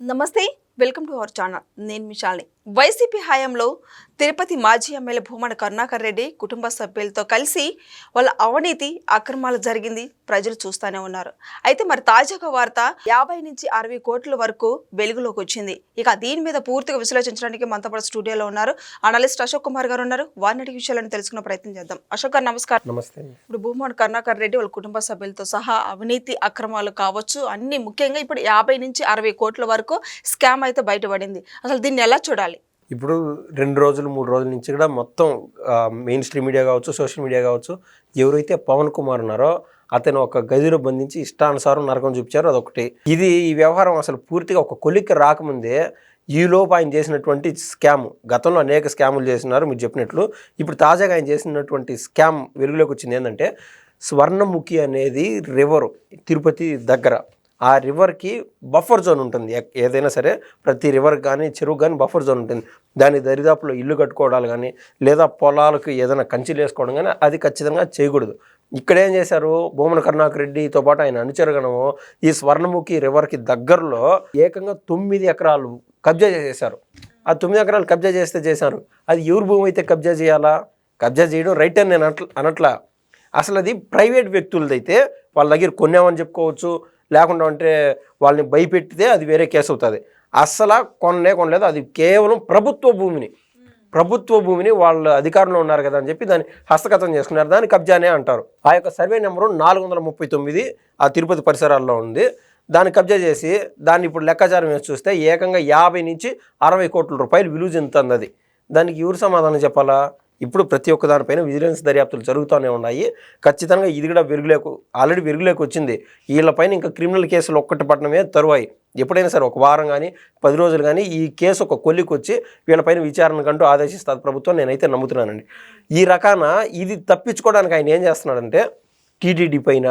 నమస్తే welcome to our channel. నేను మిషాల్ని YCP హయాంలో తిరుపతి మాజీ ఎమ్మెల్యే భూమన కరుణాకర్ రెడ్డి కుటుంబ సభ్యులతో కలిసి వాళ్ళ అవినీతి అక్రమాలు జరిగింది. ప్రజలు చూస్తూనే ఉన్నారు. అయితే మరి తాజాగా వార్త యాభై నుంచి అరవై కోట్ల వరకు వెలుగులోకి వచ్చింది. ఇక దీని మీద పూర్తిగా విశ్లేషించడానికి మనతో పాటు స్టూడియోలో ఉన్నారు అనలిస్ట్ అశోక్ కుమార్ గారు ఉన్నారు. వారిని అడిగి విషయాలను తెలుసుకునే ప్రయత్నం చేద్దాం. అశోక్ గారు నమస్కారం. నమస్తే. ఇప్పుడు భూమన్ కరుణాకర్ రెడ్డి వాళ్ళ కుటుంబ సభ్యులతో సహా అవినీతి అక్రమాలు కావచ్చు అన్ని ముఖ్యంగా ఇప్పుడు యాభై నుంచి అరవై కోట్ల వరకు స్కామ్ అయితే బయటపడింది. అసలు దీన్ని ఎలా చూడాలి? ఇప్పుడు రెండు రోజులు మూడు రోజుల నుంచి కూడా మొత్తం మెయిన్ స్ట్రీమ్ మీడియా కావచ్చు సోషల్ మీడియా కావచ్చు ఎవరైతే పవన్ కుమార్ ఉన్నారో అతను ఒక గదిలో బంధించి ఇష్టానుసారం నరకం చూపించారు అదొకటి. ఇది ఈ వ్యవహారం అసలు పూర్తిగా ఒక కొలిక్కి రాకముందే ఈలోపు ఆయన చేసినటువంటి స్కామ్ గతంలో అనేక స్కాములు చేసినారు మీరు చెప్పినట్లు. ఇప్పుడు తాజాగా ఆయన చేసినటువంటి స్కామ్ వెలుగులోకి వచ్చింది ఏంటంటే స్వర్ణముఖి అనేది రివరు తిరుపతి దగ్గర. ఆ రివర్కి బఫర్ జోన్ ఉంటుంది. ఎక్- ఏదైనా సరే ప్రతి రివర్ కానీ చెరువు కానీ బఫర్ జోన్ ఉంటుంది. దాని దరిదాపులో ఇల్లు కట్టుకోవడాలు కానీ లేదా పొలాలకు ఏదైనా కంచెలు వేసుకోవడం కానీ అది ఖచ్చితంగా చేయకూడదు. ఇక్కడ ఏం చేశారు? భూమన కరుణాకర్ రెడ్డితో పాటు ఆయన అనుచరగణము ఈ స్వర్ణముఖి రివర్కి దగ్గరలో ఏకంగా తొమ్మిది ఎకరాలు కబ్జా చేసేశారు. ఆ తొమ్మిది ఎకరాలు కబ్జా చేస్తే చేశారు. అది ఎవరి భూమి అయితే కబ్జా చేయాలా? కబ్జా చేయడం రైట్ అని నేను అనట్ల అనట్లా. అసలు అది ప్రైవేట్ వ్యక్తులదైతే వాళ్ళ దగ్గర కొన్నామని చెప్పుకోవచ్చు. లేకుండా అంటే వాళ్ళని భయపెట్టితే అది వేరే కేసు అవుతుంది. అస్సలు కొనలే కొనలేదు. అది కేవలం ప్రభుత్వ భూమిని. ప్రభుత్వ భూమిని వాళ్ళ అధికారంలో ఉన్నారు కదా అని చెప్పి దాన్ని హస్తగతం చేసుకున్నారు. దాన్ని కబ్జానే అంటారు. ఆ యొక్క సర్వే నెంబరు నాలుగు వందల ముప్పై తొమ్మిది ఆ తిరుపతి పరిసరాల్లో ఉంది. దాన్ని కబ్జా చేసి దాన్ని ఇప్పుడు లెక్కాచారం వేసి చూస్తే ఏకంగా యాభై నుంచి అరవై కోట్ల రూపాయలు విలువ చెందుతుంది అది దానికి ఎవరు సమాధానం చెప్పాలా? ఇప్పుడు ప్రతి ఒక్క దానిపైన విజిలెన్స్ దర్యాప్తులు జరుగుతూనే ఉన్నాయి. ఖచ్చితంగా ఇది కూడా వెరుగులేకు ఆల్రెడీ వెరుగులేకు వచ్చింది. వీళ్ళపైన ఇంకా క్రిమినల్ కేసులు ఒక్కటి పట్టడమే తరువాయి. ఎప్పుడైనా సరే ఒక వారం కానీ పది రోజులు కానీ ఈ కేసు ఒక కొల్లికి వచ్చి వీళ్ళపైన విచారణకంటూ ఆదేశిస్తుంది ప్రభుత్వం నేనైతే నమ్ముతున్నానండి. ఈ రకాన ఇది తప్పించుకోవడానికి ఆయన ఏం చేస్తున్నాడంటే టీటీడీ పైన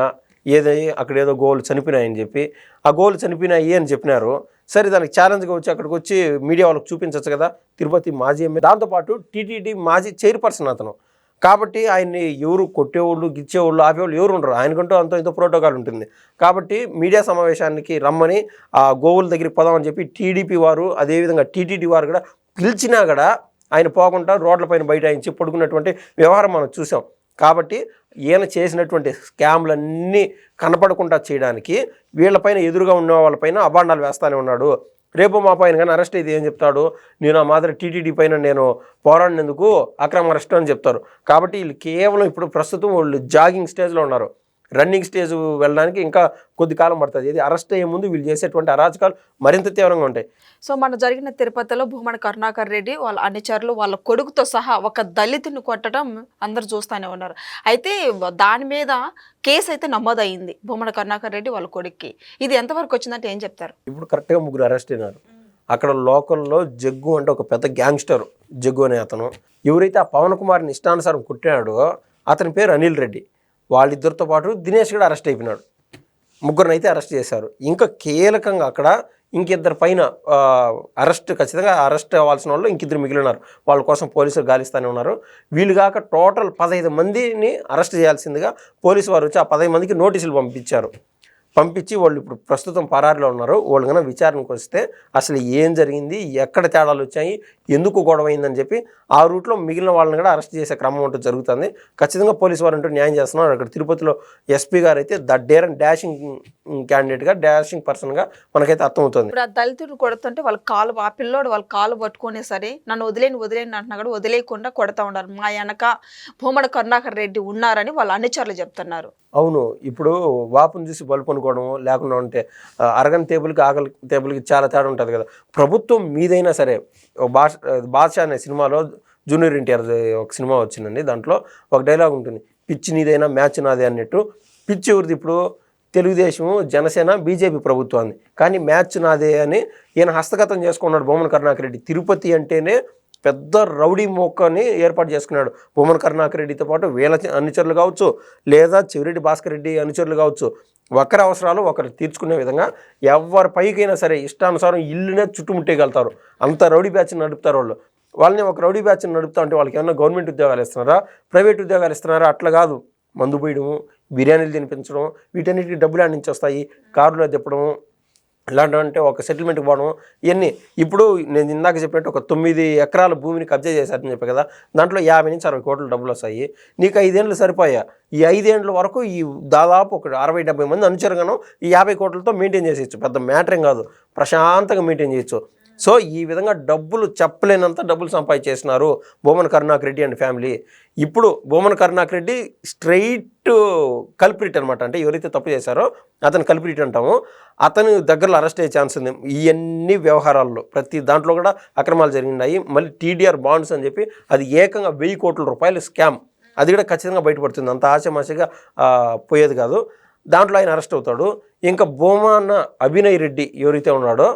ఏదో అక్కడ ఏదో గోల్ చనిపోయినాయని చెప్పి ఆ గోల్ చనిపోయినాయి అని చెప్పినారు. సరే దానికి ఛాలెంజ్గా వచ్చి అక్కడికి వచ్చి మీడియా వాళ్ళకి చూపించవచ్చు కదా తిరుపతి మాజీ ఎమ్మెల్యే దాంతోపాటు టీటీడీ మాజీ చైర్పర్సన్ అతను. కాబట్టి ఆయన్ని ఎవరు కొట్టేవాళ్ళు గిచ్చేవాళ్ళు ఆపేవాళ్ళు ఎవరు ఉండరు. ఆయనకంటూ అంత ఇంత ప్రోటోకాల్ ఉంటుంది. కాబట్టి మీడియా సమావేశానికి రమ్మని ఆ గోవుల దగ్గరికి పోదామని చెప్పి టీడీపీ వారు అదేవిధంగా టీటీడీ వారు కూడా పిలిచినా కూడా ఆయన పోకుండా రోడ్లపైన బైఠాయించి పడుకున్నటువంటి వ్యవహారం మనం చూసాం. కాబట్టి ఈయన చేసినటువంటి స్కామ్లన్నీ కనపడకుండా చేయడానికి వీళ్ళపైన ఎదురుగా ఉన్న వాళ్ళపైన అభాండాలు వేస్తానే ఉన్నాడు. రేపు మా పైన కానీ అరెస్ట్ అయితే ఏం చెప్తాడు? నేను ఆ మాదిరి టీటీడీ పైన నేను పోరాడినందుకు అక్రమ అరెస్ట్ అని చెప్తారు. కాబట్టి వీళ్ళు కేవలం ఇప్పుడు ప్రస్తుతం వాళ్ళు జాగింగ్ స్టేజ్లో ఉన్నారు. రన్నింగ్ స్టేజ్ వెళ్ళడానికి ఇంకా కొద్ది కాలం పడుతుంది. ఇది అరెస్ట్ అయ్యే ముందు వీళ్ళు చేసేటువంటి అరాచకాలు మరింత తీవ్రంగా ఉంటాయి. సో మన జరిగిన తిరుపతిలో భూమన కరుణాకర్ రెడ్డి వాళ్ళ అనుచరులు వాళ్ళ కొడుకుతో సహా ఒక దళితుని కొట్టడం అందరు చూస్తూనే ఉన్నారు. అయితే దాని మీద కేసు అయితే నమోదయ్యింది భూమన కరుణాకర్ రెడ్డి వాళ్ళ కొడుక్కి. ఇది ఎంతవరకు వచ్చిందంటే ఏం చెప్తారు? ఇప్పుడు కరెక్ట్గా ముగ్గురు అరెస్ట్ అయినారు. అక్కడ లోకల్లో జగ్గు అంటే ఒక పెద్ద గ్యాంగ్స్టర్ జగ్గు అనే అతను. ఎవరైతే ఆ పవన్ కుమార్ని ఇష్టానుసారం కుట్టాడో అతని పేరు అనిల్ రెడ్డి. వాళ్ళిద్దరితో పాటు దినేష్ కూడా అరెస్ట్ అయిపోయినాడు. ముగ్గురినైతే అరెస్ట్ చేశారు. ఇంకా కీలకంగా అక్కడ ఇంకిద్దరు పైన అరెస్ట్ ఖచ్చితంగా అరెస్ట్ అవ్వాల్సిన వాళ్ళు ఇంకిద్దరు మిగిలినారు. వాళ్ళ కోసం పోలీసులు గాలిస్తూనే ఉన్నారు. వీళ్ళు కాక టోటల్ పదహైదు మందిని అరెస్ట్ చేయాల్సిందిగా పోలీసు వారు వచ్చి ఆ పదహైదు మందికి నోటీసులు పంపించారు. పంపించి వాళ్ళు ఇప్పుడు ప్రస్తుతం పరారిలో ఉన్నారు. వాళ్ళు కన్నా విచారణకు వస్తే అసలు ఏం జరిగింది? ఎక్కడ తేడాలు వచ్చాయి? ఎందుకు గొడవ అయిందని చెప్పి ఆ రూట్లో మిగిలిన వాళ్ళని కూడా అరెస్ట్ చేసే క్రమం అంటూ జరుగుతుంది. ఖచ్చితంగా పోలీసు వారంటూ న్యాయం చేస్తున్నారు. అక్కడ తిరుపతిలో ఎస్పీ గారు అయితే ద డేర్ అండ్ డాషింగ్ క్యాండిడేట్గా డాషింగ్ పర్సన్గా మనకైతే అర్థమవుతుంది. ఇప్పుడు ఆ దళితుడు కొడుతుంటే వాళ్ళ కాలు ఆ పిల్లోడు వాళ్ళ కాలు పట్టుకునే సరే నన్ను వదిలేని వదిలేని అంటున్నా కూడా వదిలేయకుండా కొడతా ఉన్నారు. మా వెనక భూమడ కరుణాకర్ రెడ్డి ఉన్నారని వాళ్ళ అనుచరులు చెప్తున్నారు. అవును ఇప్పుడు వాపును చూసి బల్బు అనుకోవడం లేకుండా ఉంటే అరగన్ అరగని టేబుల్కి ఆకలి టేబుల్కి చాలా తేడా ఉంటుంది కదా. ప్రభుత్వం మీదైనా సరే బాష బాద్షా అనే సినిమాలో జూనియర్ ఎన్టీఆర్ ఒక సినిమా వచ్చిందండి. దాంట్లో ఒక డైలాగ్ ఉంటుంది పిచ్చి నీదైనా మ్యాచ్ నాదే అన్నట్టు. పిచ్చి ఎవరిది ఇప్పుడు? తెలుగుదేశం జనసేన బీజేపీ ప్రభుత్వాన్ని. కానీ మ్యాచ్ నాదే అని ఈయన హస్తగతం చేసుకున్నాడు బొమ్మన కరుణాకర్ రెడ్డి. తిరుపతి అంటేనే పెద్ద రౌడీ మొక్కని ఏర్పాటు చేసుకున్నాడు. భూమన్ కరుణాకర్ రెడ్డితో పాటు వీళ్ళ అనుచరులు కావచ్చు లేదా చెవిరెడ్డి భాస్కర్ రెడ్డి అనుచరులు కావచ్చు ఒకరి అవసరాలు ఒకరు తీర్చుకునే విధంగా ఎవరి పైకైనా సరే ఇష్టానుసారం ఇల్లునే చుట్టుముట్టేయగలుగుతారు. అంత రౌడీ బ్యాచ్ నడుపుతారు వాళ్ళు. వాళ్ళని ఒక రౌడీ బ్యాచ్ని నడుపుతా ఉంటే వాళ్ళకి ఏమన్నా గవర్నమెంట్ ఉద్యోగాలు ఇస్తున్నారా? ప్రైవేట్ ఉద్యోగాలు ఇస్తున్నారా? అట్లా కాదు. మందు పోయడము బిర్యానీలు తినిపించడం వీటన్నిటికీ డబ్బులు అందించి వస్తాయి? కారులో తిప్పడం ఇలాంటివంటే ఒక సెటిల్మెంట్కి పోవడం ఇవన్నీ ఇప్పుడు నేను ఇందాక చెప్పినట్టు ఒక తొమ్మిది ఎకరాల భూమిని కబ్జా చేశారని చెప్పి కదా దాంట్లో యాభై నుంచి అరవై కోట్ల డబ్బులు వస్తాయి. నీకు ఐదేళ్ళు సరిపోయా. ఈ ఐదేండ్ల వరకు ఈ దాదాపు ఒక అరవై డెబ్బై మంది అనుచరుగాను ఈ యాభై కోట్లతో మెయింటైన్ చేసేయచ్చు. పెద్ద మ్యాటరింగ్ కాదు. ప్రశాంతంగా మెయింటైన్ చేయొచ్చు. సో ఈ విధంగా డబ్బులు చెప్పలేనంత డబ్బులు సంపాదించేసినారు భూమన్ కరుణాక్ రెడ్డి అండ్ ఫ్యామిలీ. ఇప్పుడు భూమన్ కరుణాక్ రెడ్డి స్ట్రైట్ కల్ప్రిట్ అనమాట అంటే ఎవరైతే తప్పు చేశారో అతను కల్ప్రిట్ అంటాము. అతను దగ్గరలో అరెస్ట్ అయ్యే ఛాన్స్ ఉంది. ఇవన్నీ వ్యవహారాల్లో ప్రతి దాంట్లో కూడా అక్రమాలు జరిగినాయి. మళ్ళీ టీడీఆర్ బాండ్స్ అని చెప్పి అది ఏకంగా వెయ్యి కోట్ల రూపాయలు స్కామ్. అది కూడా ఖచ్చితంగా బయటపడుతుంది. అంత ఆశమాషగా పోయేది కాదు. దాంట్లో ఆయన అరెస్ట్ అవుతాడు. ఇంకా భూమాన అభినయ్ రెడ్డి ఎవరైతే ఉన్నాడో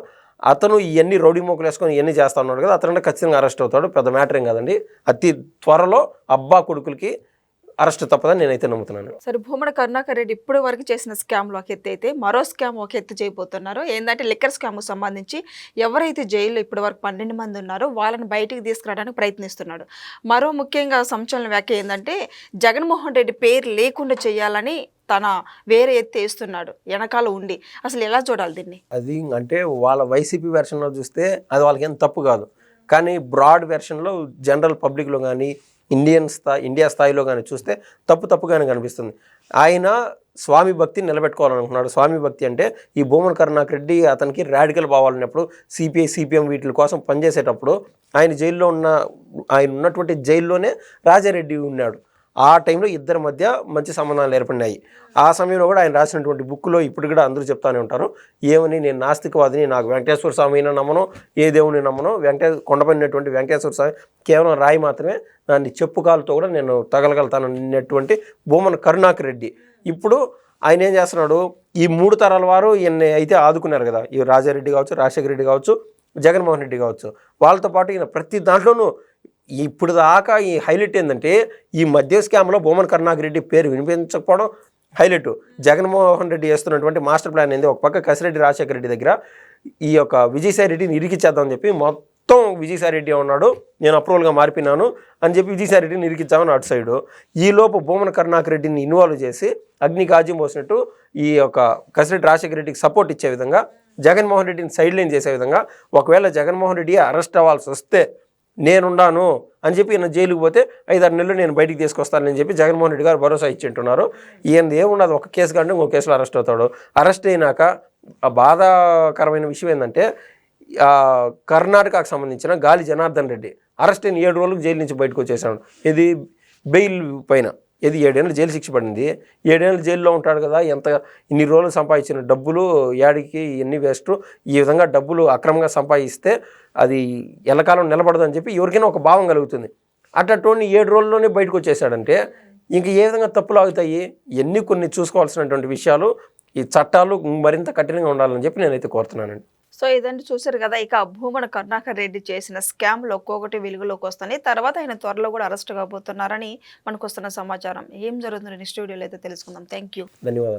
అతను ఇవన్నీ రౌడీ మోకులు వేసుకొని ఇవన్నీ చేస్తా ఉన్నాడు కదా అతను ఖచ్చితంగా అరెస్ట్ అవుతాడు పెద్ద మ్యాటర్ ఏం కాదండి. అతి త్వరలో అబ్బా కొడుకులకి అరెస్ట్ తప్పదని నేనైతే నమ్ముతున్నాను. సరే భూమన కరుణాకర్ రెడ్డి ఇప్పటి వరకు చేసిన స్కామ్లో ఒక ఎత్తు అయితే మరో స్కామ్ ఒక ఎత్తు చేయబోతున్నారు. ఏంటంటే లిక్కర్ స్కామ్కు సంబంధించి ఎవరైతే జైల్లో ఇప్పటి వరకు పన్నెండు మంది ఉన్నారో వాళ్ళని బయటికి తీసుకురావడానికి ప్రయత్నిస్తున్నాడు. మరో ముఖ్యంగా సంచలన వ్యాఖ్య ఏంటంటే జగన్మోహన్ రెడ్డి పేరు లేకుండా చేయాలని తన వేరే ఎత్తి వేస్తున్నాడు వెనకాల ఉండి. అసలు ఎలా చూడాలి దీన్ని? అది అంటే వాళ్ళ వైసీపీ వెర్షన్లో చూస్తే అది వాళ్ళకి ఏం తప్పు కాదు. కానీ బ్రాడ్ వెర్షన్లో జనరల్ పబ్లిక్లో కానీ ఇండియన్ స్థాయి ఇండియా స్థాయిలో కానీ చూస్తే తప్పు తప్పుగానే కనిపిస్తుంది. ఆయన స్వామి భక్తి నిలబెట్టుకోవాలనుకున్నాడు స్వామి భక్తి అంటే ఈ భూమన్ కరుణాకర్ రెడ్డి అతనికి రాడికల్ భావాలన్నప్పుడు సిపిఐ సిపిఎం వీటి కోసం పనిచేసేటప్పుడు ఆయన జైల్లో ఉన్న ఆయన ఉన్నటువంటి జైల్లోనే రాజారెడ్డి ఉన్నాడు. ఆ టైంలో ఇద్దరి మధ్య మంచి సంబంధాలు ఏర్పడినాయి. ఆ సమయంలో కూడా ఆయన రాసినటువంటి బుక్లో ఇప్పుడు కూడా అందరూ చెప్తానే ఉంటారు ఏమని నేను నాస్తికవాదిని నాకు వెంకటేశ్వర స్వామిని నమ్మను ఏ దేవుని నమ్మను వెంకటే కొండపడినటువంటి వెంకటేశ్వర స్వామి కేవలం రాయి మాత్రమే దాన్ని చెప్పు కాలుతో కూడా నేను తగలగలుగుతానన్నటువంటి భూమన కరుణాకర్ రెడ్డి. ఇప్పుడు ఆయన ఏం చేస్తున్నాడు ఈ మూడు తరాల వారు ఈయన్ని అయితే ఆదుకున్నారు కదా ఈ రాజారెడ్డి కావచ్చు రాజశేఖర రెడ్డి కావచ్చు జగన్మోహన్ రెడ్డి కావచ్చు. వాళ్ళతో పాటు ఈయన ప్రతి దాంట్లోనూ ఇప్పుడు దాకా ఈ హైలైట్ ఏంటంటే ఈ మధ్య స్కామ్లో బొమ్మన్ కరుణాకరెడ్డి పేరు వినిపించకపోవడం హైలైట్. జగన్మోహన్ రెడ్డి చేస్తున్నటువంటి మాస్టర్ ప్లాన్ ఏంది? ఒక పక్క కసిరెడ్డి రాజశేఖర రెడ్డి దగ్గర ఈ యొక్క విజయసాయి రెడ్డిని ఇరికిచ్చేద్దామని చెప్పి మొత్తం విజయసాయి రెడ్డి ఉన్నాడు. నేను అప్రూవల్గా మారిపోయినాను అని చెప్పి విజయసాయి రెడ్డిని ఇరికిచ్చామని అటు సైడు. ఈలోపు భూమన కరుణాకర్ రెడ్డిని ఇన్వాల్వ్ చేసి అగ్ని కాజ్యం పోసినట్టు ఈ యొక్క కసిరెడ్డి రాజశేఖర రెడ్డికి సపోర్ట్ ఇచ్చే విధంగా జగన్మోహన్ రెడ్డిని సైడ్ లైన్ చేసే విధంగా ఒకవేళ జగన్మోహన్ రెడ్డి అరెస్ట్ అవ్వాల్సి వస్తే నేనున్నాను అని చెప్పి ఈయన జైలుకి పోతే ఐదారు నెలలు నేను బయటికి తీసుకొస్తానని చెప్పి జగన్మోహన్ రెడ్డి గారు భరోసా ఇచ్చింటున్నారు. ఈయన ఏమున్నది ఒక కేసు కంటే ఇంకో కేసులో అరెస్ట్ అవుతాడు. అరెస్ట్ అయినాక ఆ బాధాకరమైన విషయం ఏంటంటే కర్ణాటకకు సంబంధించిన గాలి జనార్దన్ రెడ్డి అరెస్ట్ అయిన ఏడు రోజులకు జైలు నుంచి బయటకు వచ్చేసాడు. ఇది బెయిల్ పైన. ఇది ఏడేళ్ళు జైలు శిక్ష పడింది. ఏడేళ్ళు జైల్లో ఉంటాడు కదా ఎంత ఇన్ని రోజులు సంపాదించిన డబ్బులు యాడికి ఎన్ని వేస్ట్ ఈ విధంగా డబ్బులు అక్రమంగా సంపాదిస్తే అది ఎల్లకాలం నిలబడదని చెప్పి ఎవరికైనా ఒక భావం కలుగుతుంది. అట్టటోని ఏడు రోజుల్లోనే బయటకు వచ్చేసాడంటే ఇంక ఏ విధంగా తప్పులు ఆగుతాయి? ఎన్ని కొన్ని చూసుకోవాల్సినటువంటి విషయాలు ఈ చట్టాలు మరింత కఠినంగా ఉండాలని చెప్పి నేనైతే కోరుతున్నానండి. సో ఇదంటే చూసారు కదా ఇక భూమన కరుణాకర్ రెడ్డి చేసిన స్కామ్లో ఒక్కొక్కటి వెలుగులోకి వస్తున్నాయి. తర్వాత ఆయన త్వరలో కూడా అరెస్ట్ కాబోతున్నారని మనకు వస్తున్న సమాచారం. ఏం జరుగుతుంది స్టూడియోలో అయితే తెలుసుకుందాం. థ్యాంక్ యూ ధన్యవాదాలు.